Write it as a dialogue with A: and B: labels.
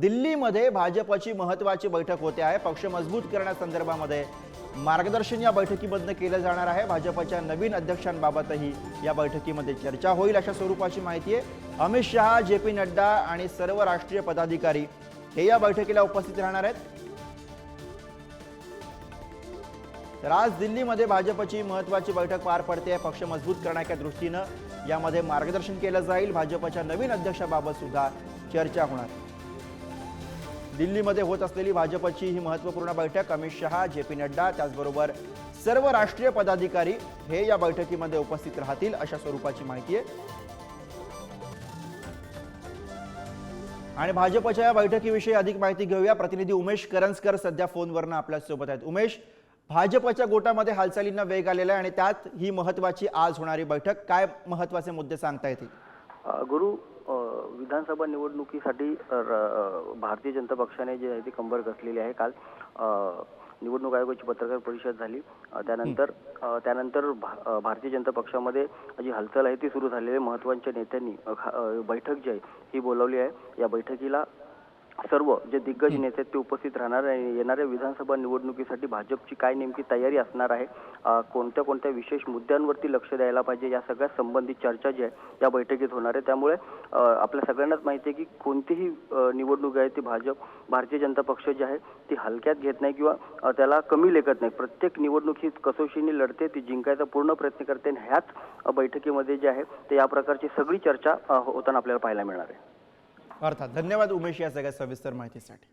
A: दिल्लीमध्ये भाजपची महत्वाची बैठक होते आहे. पक्ष मजबूत करण्यासंदर्भामध्ये मार्गदर्शन या बैठकीमधनं केलं जाणार आहे. भाजपच्या नवीन अध्यक्षांबाबतही या बैठकीमध्ये चर्चा होईल अशा स्वरूपाची माहिती आहे. अमित शहा जे पी नड्डा आणि सर्व राष्ट्रीय पदाधिकारी हे या बैठकीला उपस्थित राहणार आहेत. तर आज दिल्लीमध्ये भाजपची महत्वाची बैठक पार पडते पक्ष मजबूत करण्याच्या दृष्टीनं यामध्ये मार्गदर्शन केलं जाईल. भाजपच्या नवीन अध्यक्षाबाबत सुद्धा चर्चा होणार. दिल्लीमध्ये होत असलेली भाजपची ही महत्त्वपूर्ण बैठक अमित शहा जे पी नड्डा त्याचबरोबर सर्व राष्ट्रीय पदाधिकारी हे या बैठकीमध्ये उपस्थित राहतील अशा स्वरूपाची माहिती आहे. आणि भाजपच्या या बैठकीविषयी अधिक माहिती घेऊया. प्रतिनिधी उमेश करंजकर सध्या फोनवरनं आपल्यासोबत आहेत. उमेश भाजपच्या गोटामध्ये हालचालींना वेग आलेला आहे आणि त्यात ही महत्वाची आज होणारी बैठक. काय महत्त्वाचे मुद्दे सांगता येतील?
B: गुरु विधानसभा निवडणुकीसाठी र- भारतीय जनता पक्षाने जे आहे ते कंबर कसलेली आहे. काल निवडणूक आयोगाची पत्रकार परिषद झाली. त्यानंतर त्यानंतर भा- भारतीय जनता पक्षामध्ये जी हालचाल आहे ती सुरू झालेली आहे. महत्त्वाच्या नेत्यांनी बैठक जी आहे ही बोलावली आहे. या बैठकीला सर्व जे दिग्गज नेते आहेत ते उपस्थित राहणार आहे येणाऱ्या विधानसभा निवडणुकीसाठी भाजपची काय नेमकी तयारी असणार आहे? कोणत्या कोणत्या विशेष मुद्द्यांवरती लक्ष द्यायला पाहिजे? या सगळ्या संबंधित चर्चा जी आहे या बैठकीत होणार आहे. त्यामुळे आपल्या सगळ्यांनाच माहिती आहे की कोणतीही निवडणूक आहे ती भाजप भारतीय जनता पक्ष जी आहे ती हलक्यात घेत नाही किंवा त्याला कमी लेखत नाही. प्रत्येक निवडणूक ही कसोशीने लढते ती जिंकायचा पूर्ण प्रयत्न करते आणि ह्याच बैठकीमध्ये जे आहे ते या प्रकारची सगळी चर्चा होताना आपल्याला पाहायला मिळणार आहे.
A: अर्थात धन्यवाद उमेश या सगळ्या सविस्तर माहितीसाठी.